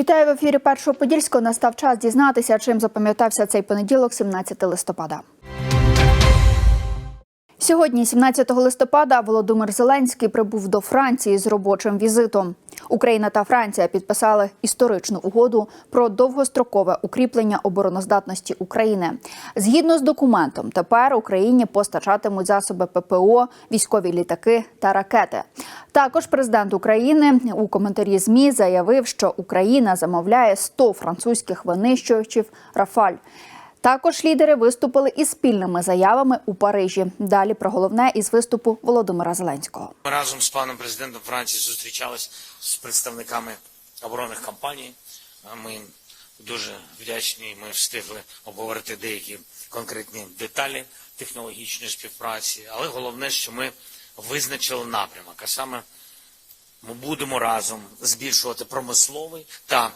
Вітаю в ефірі Першого Подільського. Настав час дізнатися, чим запам'ятався цей понеділок, 17 листопада. Сьогодні, 17 листопада, Володимир Зеленський прибув до Франції з робочим візитом. Україна та Франція підписали історичну угоду про довгострокове укріплення обороноздатності України. Згідно з документом, тепер Україні постачатимуть засоби ППО, військові літаки та ракети. Також президент України у коментарі змі заявив, що Україна замовляє 100 французьких винищувачів Рафаль. Також лідери виступили із спільними заявами у Парижі. Далі про головне із виступу Володимира Зеленського. Ми разом з паном президентом Франції зустрічались з представниками оборонних компаній. Ми дуже вдячні. Ми встигли обговорити деякі конкретні деталі технологічної співпраці. Але головне, що ми визначили напрямок. А саме ми будемо разом збільшувати промисловий та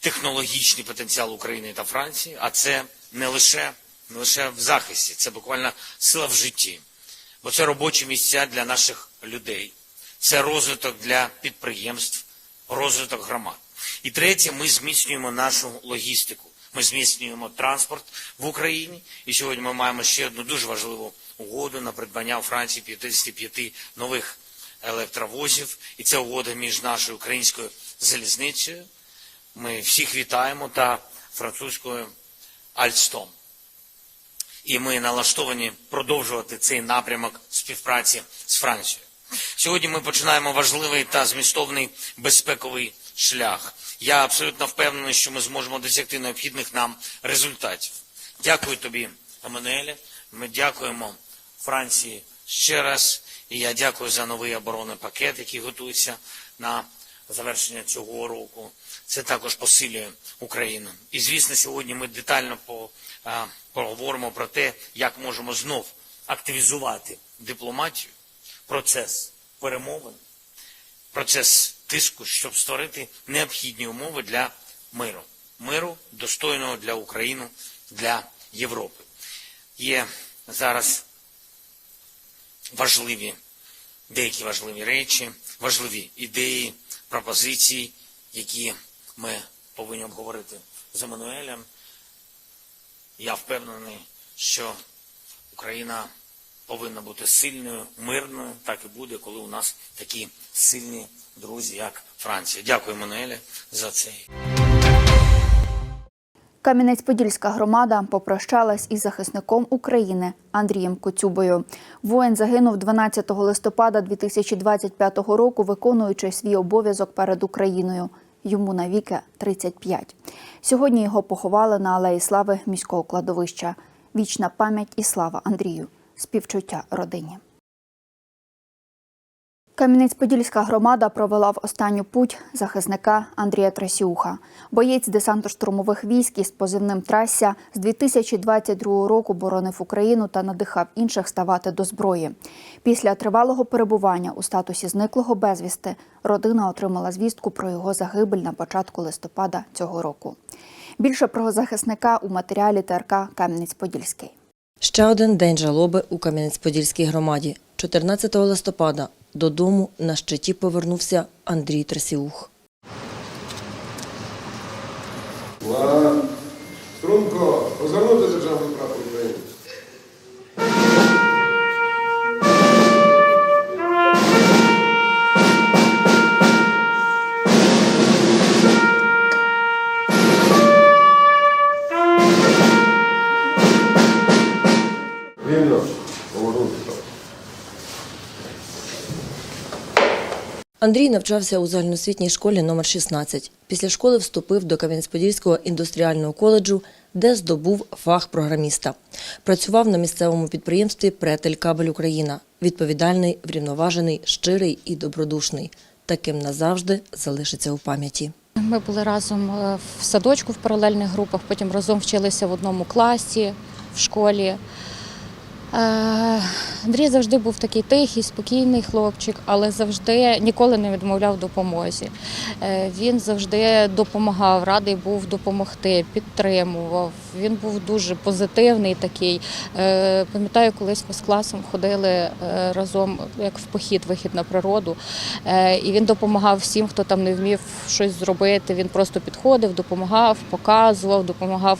технологічний потенціал України та Франції. А це не лише не лише в захисті, це буквально сила в житті бо це робочі місця для наших людей, це розвиток для підприємств, розвиток громад. І третє, ми зміцнюємо нашу логістику. Ми зміцнюємо транспорт в Україні. І сьогодні ми маємо ще одну дуже важливу угоду на придбання у Франції 55 нових електровозів. І це угода між нашою українською залізницею. Ми всіх вітаємо та французькою Альстом і ми налаштовані продовжувати цей напрямок співпраці з Францією. Сьогодні ми починаємо важливий та змістовний безпековий шлях. Я абсолютно впевнений, що ми зможемо досягти необхідних нам результатів. Дякую тобі, Еммануеле. Ми дякуємо Франції ще раз. І я дякую за новий оборонний пакет, який готується на завершення цього року. Це також посилює Україну. І звісно, сьогодні ми детально поговоримо про те, як можемо знов активізувати дипломатію, процес перемовин, процес тиску, щоб створити необхідні умови для миру, миру достойного для України, для Європи. Є зараз важливі деякі важливі речі, важливі ідеї, пропозиції, які ми повинні обговорити з Еммануелем. Я впевнений, що Україна повинна бути сильною, мирною. Так і буде, коли у нас такі сильні друзі, як Франція. Дякую, Еммануеле, за цей. Кам'янець-Подільська громада попрощалась із захисником України Андрієм Коцюбою. Воїн загинув 12 листопада 2025 року, виконуючи свій обов'язок перед Україною. Йому навіки 35. Сьогодні його поховали на алеї слави міського кладовища. Вічна пам'ять і слава Андрію. Співчуття родині. Кам'янець-Подільська громада провела в останню путь захисника Андрія Трасіуха. Боєць десантно-штурмових військ із позивним Трася з 2022 року боронив Україну та надихав інших ставати до зброї. Після тривалого перебування у статусі зниклого безвісти родина отримала звістку про його загибель на початку листопада цього року. Більше про захисника у матеріалі ТРК Кам'янець-Подільський. Ще один день жалоби у Кам'янець-Подільській громаді. 14 листопада додому на щиті повернувся Андрій Трасіух. Струнко, розгорнути державний прапор України. Вільно. Повернути Андрій навчався у загальноосвітній школі номер 16. Після школи вступив до Кам'янець-Подільського індустріального коледжу, де здобув фах програміста. Працював на місцевому підприємстві Претель Кабель Україна. Відповідальний, врівноважений, щирий і добродушний. Таким назавжди залишиться у пам'яті. Ми були разом е, в садочку в паралельних групах, потім разом вчилися в одному класі в школі. Е, Андрій завжди був такий тихий, спокійний хлопчик, але завжди ніколи не відмовляв допомозі. Е, Він завжди допомагав, радий був допомогти, підтримував. Він був дуже позитивний такий. Е, Пам'ятаю, колись ми з класом ходили разом, як в похід, вихід на природу. І він допомагав всім, хто там не вмів щось зробити. Він просто підходив, допомагав, показував, допомагав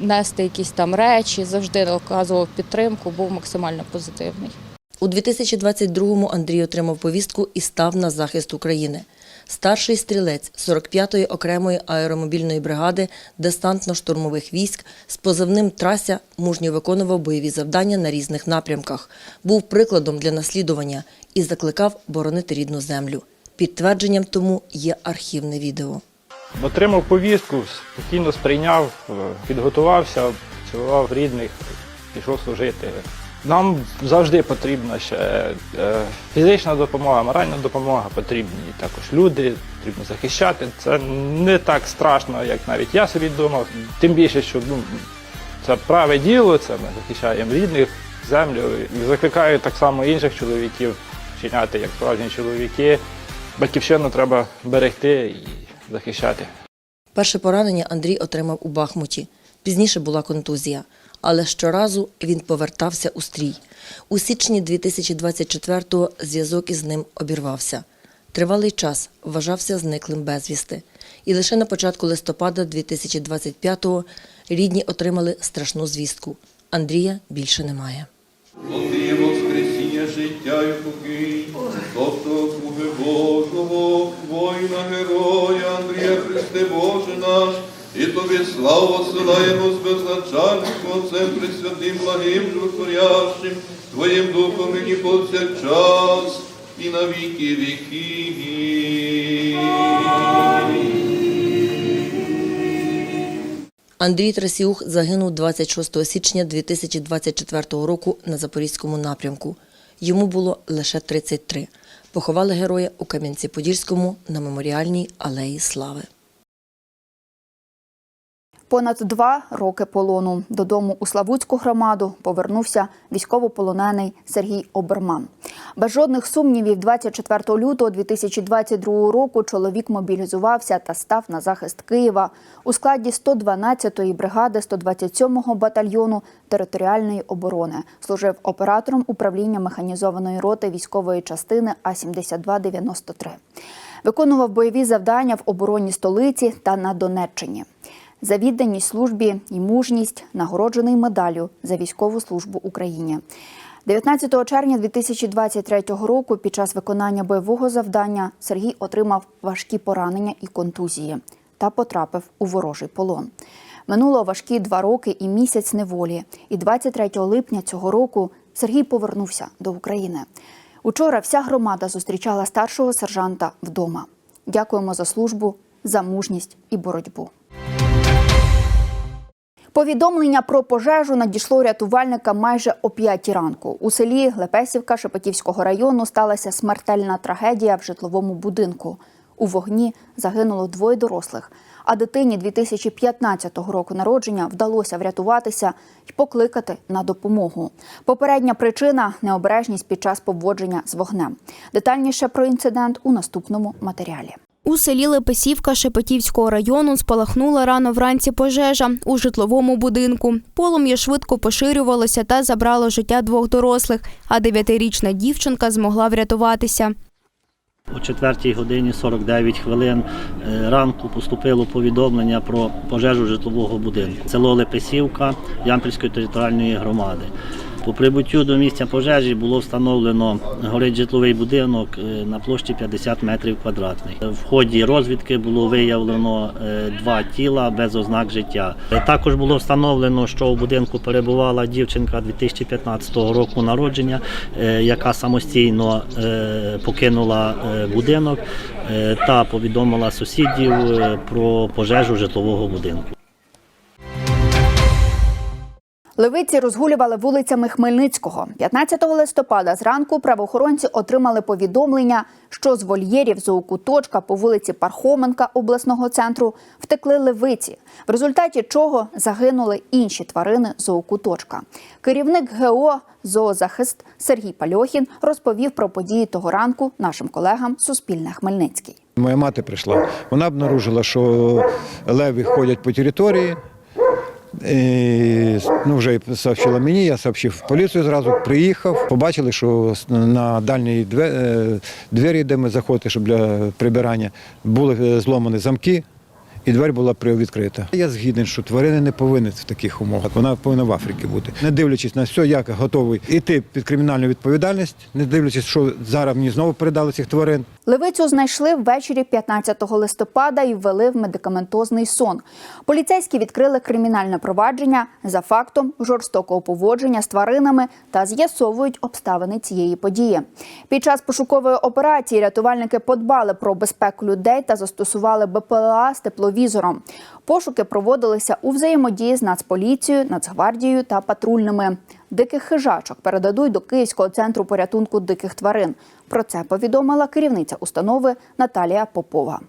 нести якісь там речі, завжди оказував підтримку, був максимально позитивний. У 2022-му Андрій отримав повістку і став на захист України. Старший стрілець 45-ї окремої аеромобільної бригади десантно-штурмових військ з позивним Трася мужньо виконував бойові завдання на різних напрямках, був прикладом для наслідування і закликав боронити рідну землю. Підтвердженням тому є архівне відео. Отримав повістку, спокійно сприйняв, е, підготувався, цілував рідних, пішов служити. Нам завжди потрібна ще е, фізична допомога, моральна допомога потрібні також люди, потрібно захищати. Це не так страшно, як навіть я собі думав. Тим більше, що ну, це праве діло, це ми захищаємо рідних, землю. І закликаю так само інших чоловіків вчиняти як справжні чоловіки. Батьківщину треба берегти і захищати. Перше поранення Андрій отримав у Бахмуті. Пізніше була контузія. Але щоразу він повертався у стрій. У січні 2024-го зв'язок із ним обірвався. Тривалий час вважався зниклим безвісти. І лише на початку листопада 2025-го рідні отримали страшну звістку. Андрія більше немає. Ти воскресіння життя і покій, тобто Божого, воїна героя, тобі славу посилаємо з безначальним Отцем Пресвятим, благим, животворящим, Твоїм Духом нині повсякчас і на віки віки. Андрій Трасіух загинув 26 січня 2024 року на Запорізькому напрямку. Йому було лише 33. Поховали героя у Кам'янці-Подільському на меморіальній алеї Слави. Понад два роки полону додому у Славутську громаду повернувся військовополонений Сергій Оберман. Без жодних сумнівів, 24 лютого 2022 року чоловік мобілізувався та став на захист Києва у складі 112-ї бригади 127-го батальйону територіальної оборони. Служив оператором управління механізованої роти військової частини А 7293 Виконував бойові завдання в обороні столиці та на Донеччині. За відданість службі і мужність нагороджений медаллю за військову службу Україні. 19 червня 2023 року під час виконання бойового завдання Сергій отримав важкі поранення і контузії та потрапив у ворожий полон. Минуло важкі два роки і місяць неволі. І 23 липня цього року Сергій повернувся до України. Учора вся громада зустрічала старшого сержанта вдома. Дякуємо за службу, за мужність і боротьбу. Повідомлення про пожежу надійшло рятувальникам майже о 5 ранку. У селі Лепесівка Шепетівського району сталася смертельна трагедія в житловому будинку. У вогні загинуло двоє дорослих, а дитині 2015 року народження вдалося врятуватися і покликати на допомогу. Попередня причина необережність під час поводження з вогнем. Детальніше про інцидент у наступному матеріалі. У селі Лепесівка Шепетівського району спалахнула рано вранці пожежа у житловому будинку. Полум'я швидко поширювалося та забрало життя двох дорослих, а дев'ятирічна дівчинка змогла врятуватися. О 4 годині 49 хвилин е, ранку поступило повідомлення про пожежу житлового будинку. Село Лепесівка Ямпільської територіальної громади. По прибуттю до місця пожежі було встановлено горить житловий будинок е, на площі 50 метрів квадратних. В ході розвідки було виявлено е, два тіла без ознак життя. Е, Також було встановлено, що у будинку перебувала дівчинка 2015 року народження, яка самостійно покинула будинок та повідомила сусідів про пожежу житлового будинку. Левиці розгулювали вулицями Хмельницького. 15 листопада зранку правоохоронці отримали повідомлення, що з вольєрів зоокуточка по вулиці Пархоменка обласного центру втекли левиці, в результаті чого загинули інші тварини зоокуточка. Керівник ГО «Зоозахист» Сергій Пальохін розповів про події того ранку нашим колегам Суспільне Хмельницький. Моя мати прийшла. Вона обнаружила, що леви ходять по території. І, ну, вже сообщила мені, я сообщив в поліцію зразу, приїхав. Побачили, що на дальній е, двері, де ми заходили, щоб для прибирання, були е, зломані замки. І двері була привідкрита. Я згідний, що тварини не повинні в таких умовах. Вона повинна в Африці бути. Не дивлячись на все, я готовий іти під кримінальну відповідальність, не дивлячись, що зараз мені знову передали цих тварин. Левицю знайшли ввечері 15 листопада і ввели в медикаментозний сон. Поліцейські відкрили кримінальне провадження за фактом жорстокого поводження з тваринами та з'ясовують обставини цієї події. Під час пошукової операції рятувальники подбали про безпеку людей та застосували БПЛА з тепловізором. Пошуки проводилися у взаємодії з Нацполіцією, Нацгвардією та патрульними. Диких хижачок передадуть до Київського центру порятунку диких тварин. Про це повідомила керівниця установи Наталія Попова.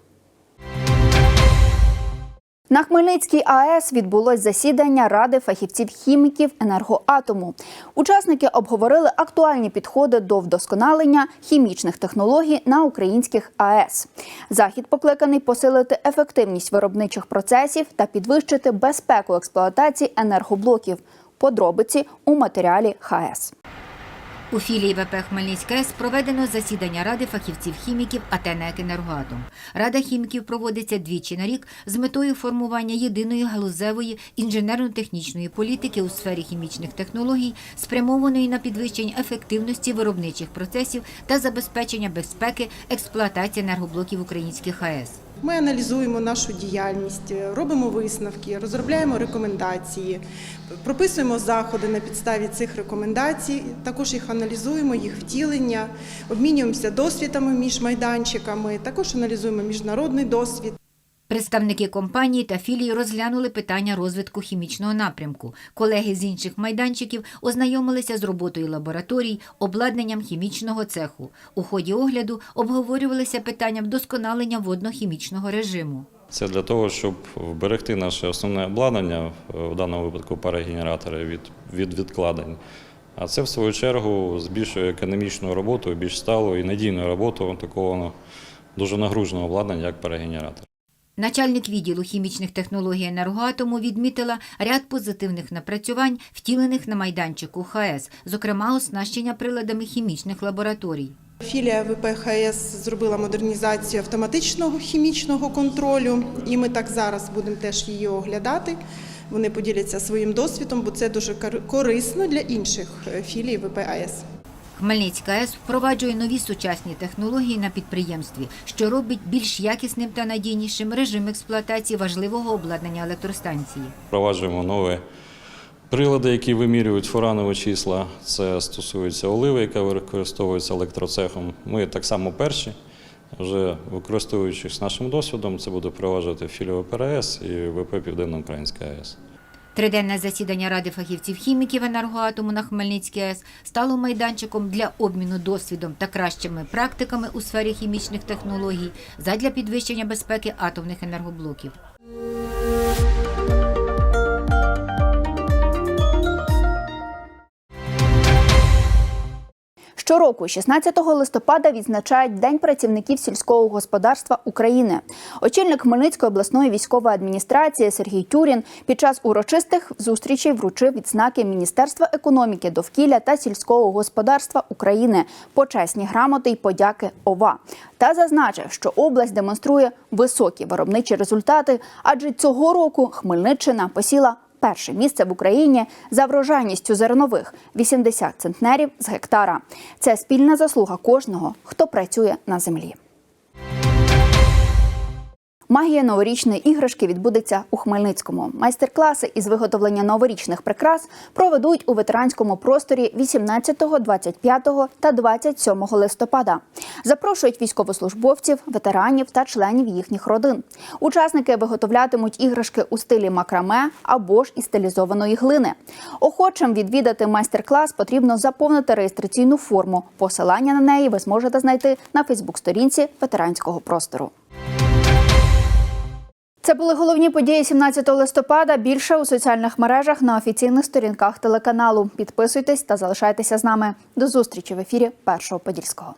На Хмельницькій АЕС відбулось засідання Ради фахівців-хіміків енергоатому. Учасники обговорили актуальні підходи до вдосконалення хімічних технологій на українських АЕС. Захід покликаний посилити ефективність виробничих процесів та підвищити безпеку експлуатації енергоблоків. Подробиці у матеріалі ХАЕС. У філії ВП Хмельницька АЕС проведено засідання Ради фахівців-хіміків АТ Енергоатом». Рада хіміків проводиться двічі на рік з метою формування єдиної галузевої інженерно-технічної політики у сфері хімічних технологій, спрямованої на підвищення ефективності виробничих процесів та забезпечення безпеки експлуатації енергоблоків українських АЕС. Ми аналізуємо нашу діяльність, робимо висновки, розробляємо рекомендації, прописуємо заходи на підставі цих рекомендацій. Також їх аналізуємо, їх втілення, обмінюємося досвідами між майданчиками. Також аналізуємо міжнародний досвід. Представники компанії та філії розглянули питання розвитку хімічного напрямку. Колеги з інших майданчиків ознайомилися з роботою лабораторій, обладнанням хімічного цеху. У ході огляду обговорювалися питання вдосконалення водно-хімічного режиму. Це для того, щоб вберегти наше основне обладнання, в даному випадку парогенератори, від, від відкладень. А це, в свою чергу, збільшує економічну роботу, більш сталу і надійну роботу такого дуже нагруженого обладнання, як парогенератор. Начальник відділу хімічних технологій енергоатому відмітила ряд позитивних напрацювань, втілених на майданчику ХАЕС, зокрема оснащення приладами хімічних лабораторій. Філія ВПХС зробила модернізацію автоматичного хімічного контролю, і ми так зараз будемо теж її оглядати. Вони поділяться своїм досвідом, бо це дуже корисно для інших е, філій ВПАС. Хмельницька АЕС впроваджує нові сучасні технології на підприємстві, що робить більш якісним та надійнішим режим експлуатації важливого обладнання електростанції. Впроваджуємо нові прилади, які вимірюють фуранові числа. Це стосується оливи, яка використовується електроцехом. Ми так само перші, вже використовуючись нашим досвідом, це буде впроваджувати філія ПРС і ВП Південно-Українська АЕС. Триденне засідання Ради фахівців-хіміків енергоатому на Хмельницькій АЕС стало майданчиком для обміну досвідом та кращими практиками у сфері хімічних технологій задля підвищення безпеки атомних енергоблоків. Щороку, 16 листопада, відзначають День працівників сільського господарства України. Очільник Хмельницької обласної військової адміністрації Сергій Тюрін під час урочистих зустрічей вручив відзнаки Міністерства економіки, довкілля та сільського господарства України, почесні грамоти й подяки ОВА. Та зазначив, що область демонструє високі виробничі результати, адже цього року Хмельниччина посіла перше місце в Україні за врожайністю зернових 80 центнерів з гектара. Це спільна заслуга кожного, хто працює на землі. Магія новорічної іграшки відбудеться у Хмельницькому. Майстер-класи із виготовлення новорічних прикрас проведуть у ветеранському просторі 18, 25 та 27 листопада. Запрошують військовослужбовців, ветеранів та членів їхніх родин. Учасники виготовлятимуть іграшки у стилі макраме або ж із стилізованої глини. Охочим відвідати майстер-клас потрібно заповнити реєстраційну форму. Посилання на неї ви зможете знайти на Фейсбук-сторінці ветеранського простору. Це були головні події 17 листопада. Більше у соціальних мережах на офіційних сторінках телеканалу. Підписуйтесь та залишайтеся з нами. До зустрічі в ефірі Першого Подільського.